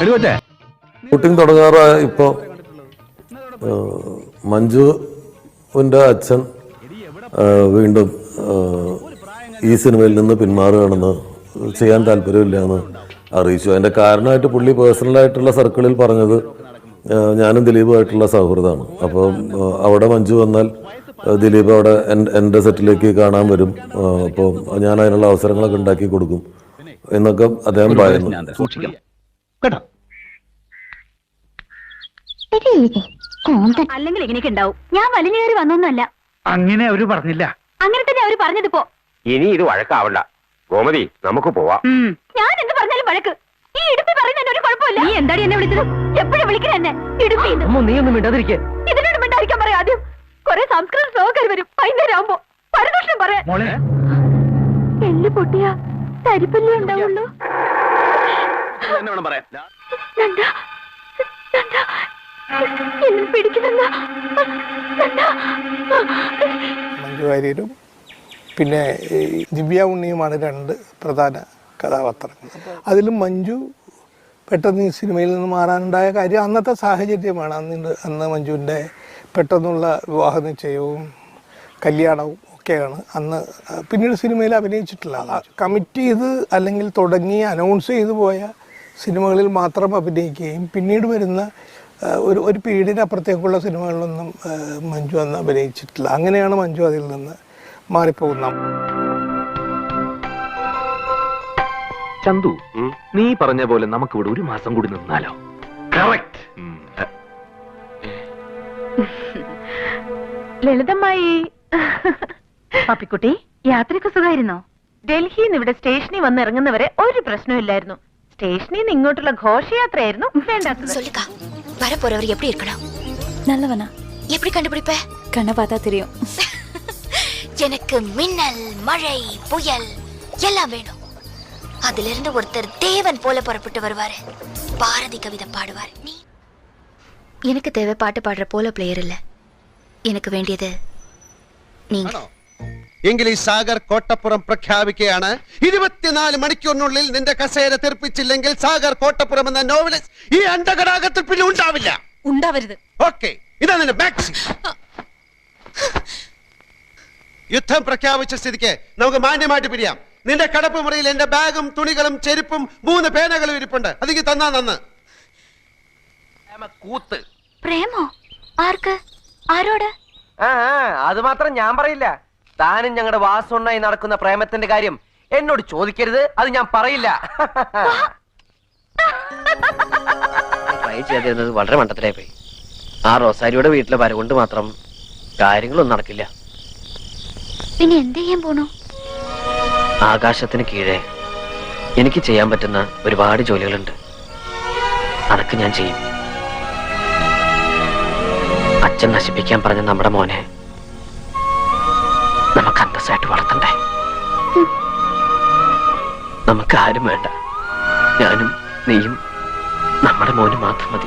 Shooting തുടങ്ങാറ ഇപ്പോ മഞ്ജുവിന്റെ അച്ഛൻ വീണ്ടും ഈ സിനിമയിൽ നിന്ന് പിന്മാറുകയാണെന്ന് ചെയ്യാൻ താല്പര്യമില്ല എന്ന് അറിയിച്ചു. അതിന്റെ കാരണമായിട്ട് പുള്ളി പേഴ്സണലായിട്ടുള്ള സർക്കിളിൽ പറഞ്ഞത് ഞാനും ദിലീപുമായിട്ടുള്ള സൗഹൃദമാണ്. അപ്പോൾ അവിടെ മഞ്ജു വന്നാൽ ദിലീപ് അവിടെ എന്റെ എന്റെ സെറ്റിലേക്ക് കാണാൻ വരും. അപ്പോൾ ഞാൻ അതിനുള്ള അവസരങ്ങളൊക്കെ ഉണ്ടാക്കി കൊടുക്കും എന്നൊക്കെ അദ്ദേഹം പറയുന്നു. കേട്ടോ. അല്ലെങ്കിൽ ഇങ്ങനെയൊക്കെ ഉണ്ടാവും. ഞാൻ വലിഞ്ഞു കയറി വന്നൊന്നുമല്ല. അങ്ങനെ അവർ പറഞ്ഞില്ല. അങ്ങനെ തന്നെ അവർ പറഞ്ഞതിപ്പോ. ഇനി ഇത് വഴക്കാവണ്ട. ഗോമതി നമുക്ക് പോവാം. ഞാൻ എന്ത് പറഞ്ഞാലും വഴക്ക്. ഈ ഇടുപ്പി പറയുന്ന ഒരു കുഴപ്പമില്ല. നീ എന്താടി എന്നെ വിളിച്ചത്? എപ്പോഴും വിളിക്കണ എന്നെ. ഇടുപ്പി നീ ഒന്നും മിണ്ടാതിരിക്കേ. ഇതിനോട് മിണ്ടാതിരിക്കാൻ പറയാം. ആദ്യം കുറെ സംസ്കൃത ശ്ലോകർ വരും. വൈകുന്നേരം ആവുമ്പോ പരദൂഷണം പറയാ. മോളെ. എല്ല് പൊട്ടിയാ തരിപ്പല്ലേ ഉണ്ടാവുള്ളൂ. തന്നെ വേണം പറയാൻ. എന്നെ മഞ്ജു വാര്യരും പിന്നെ ദിവ്യ ഉണ്ണിയുമാണ് രണ്ട് പ്രധാന കഥാപാത്രങ്ങൾ. അതിലും മഞ്ജു പെട്ടെന്ന് ഈ സിനിമയിൽ നിന്ന് മാറാനുണ്ടായ കാര്യം അന്നത്തെ സാഹചര്യമാണ്. അന്ന് അന്ന് മഞ്ജുവിന്റെ പെട്ടെന്നുള്ള വിവാഹ നിശ്ചയവും കല്യാണവും ഒക്കെയാണ്. അന്ന് പിന്നീട് സിനിമയിൽ അഭിനയിച്ചിട്ടില്ല കമ്മിറ്റ് ചെയ്ത് അല്ലെങ്കിൽ തുടങ്ങി അനൗൺസ് ചെയ്തു പോയ സിനിമകളിൽ മാത്രം അഭിനയിക്കുകയും പിന്നീട് വരുന്ന ഒരു ഒരു പീരീഡിനപ്പുറത്തേക്കുള്ള സിനിമകളിലൊന്നും മഞ്ജു അന്ന് അഭിനയിച്ചിട്ടില്ല. അങ്ങനെയാണ് മഞ്ജു അതിൽ നിന്ന് മാറിപ്പോകുന്നത്. ചന്തു നീ പറഞ്ഞ പോലെ നമുക്ക് ഇവിടെ ഒരു മാസം കൂടി നിന്നാലോ? ലളിതമായി പപ്പിക്കുട്ടി യാത്രയ്ക്ക് സുഖമായിരുന്നോ ഡൽഹിയിൽ നിന്ന് ഇവിടെ സ്റ്റേഷനിൽ വന്ന് ഇറങ്ങുന്നവരെ ഒരു പ്രശ്നമില്ലായിരുന്നു സ്റ്റേഷനിൽ നിന്ന് ഇങ്ങോട്ടുള്ള ഘോഷയാത്രയായിരുന്നു വേണ്ടാത്തത് சொல்லுக்கா வர போறவர் எப்படி இருக்கணும் நல்லவனா எப்படி கண்டுபிடிப்ப கண்ணை பார்த்தா தெரியும் எனக்கு மின்னல் மழை புயல் எல்லாம் வேணும் அதுல இருந்து ஒருத்தர் தேவன் போல புறப்பட்டு வருவாரு பாரதி கவிதை பாடுவார் நீ எனக்கு தேவை பாட்டு பாடுற போல பிளேயர் இல்ல எனக்கு வேண்டியது நீங்க എങ്കിൽ ഈ സാഗർ കോട്ടപ്പുറം പ്രഖ്യാപിക്കുകയാണ്. ഇരുപത്തിനാല് മണിക്കൂറിനുള്ളിൽ നിന്റെ കസേര തെറിപ്പിച്ചില്ലെങ്കിൽ സാഗർ കോട്ടപ്പുറം എന്ന നോവലിസ്റ്റ് ഈ അണ്ടകടാകത്തിൽ പിന്നെ ഉണ്ടാവില്ല. ഉണ്ടാവരുത്. ഓക്കെ ഇതാ നിന്റെ മാക്സി. യുദ്ധം പ്രഖ്യാപിച്ച സ്ഥിതിക്ക് നമുക്ക് മാന്യമായിട്ട് പിരിയാം. നിന്റെ കടപ്പ് മുറിയിൽ എന്റെ ബാഗും തുണികളും ചെരുപ്പും മൂന്ന് പേനകളും ഇരിപ്പുണ്ട്. അതെനിക്ക് തന്നാ നന്ന്. കൂത്ത്. പ്രേമോ? ആർക്ക്? ആരോട്? ആ അത് മാത്രം ഞാൻ പറയില്ല. താനും ഞങ്ങളുടെ വാസുണ്ണായി നടക്കുന്ന പ്രേമത്തിന്റെ കാര്യം എന്നോട് ചോദിക്കരുത് അത് ഞാൻ പറയില്ല. ട്രൈ ചെയ്യാതിരുന്നത് വളരെ മണ്ടത്തിലായി പോയി. ആ റോസാരിയുടെ വീട്ടിലെ വരകൊണ്ട് മാത്രം കാര്യങ്ങളൊന്നും നടക്കില്ല. പിന്നെ എന്ത് ചെയ്യാൻ പോണു? ആകാശത്തിന് കീഴെ എനിക്ക് ചെയ്യാൻ പറ്റുന്ന ഒരുപാട് ജോലികളുണ്ട്. അതൊക്കെ ഞാൻ ചെയ്യും. അച്ഛൻ നശിപ്പിക്കാൻ പറഞ്ഞ നമ്മുടെ മോനെ നമുക്ക് അന്തസ്സായിട്ട് വളർത്തണ്ടേ? നമുക്ക് ആരും വേണ്ട. ഞാനും നീയും നമ്മുടെ മോന് മാത്രം മതി.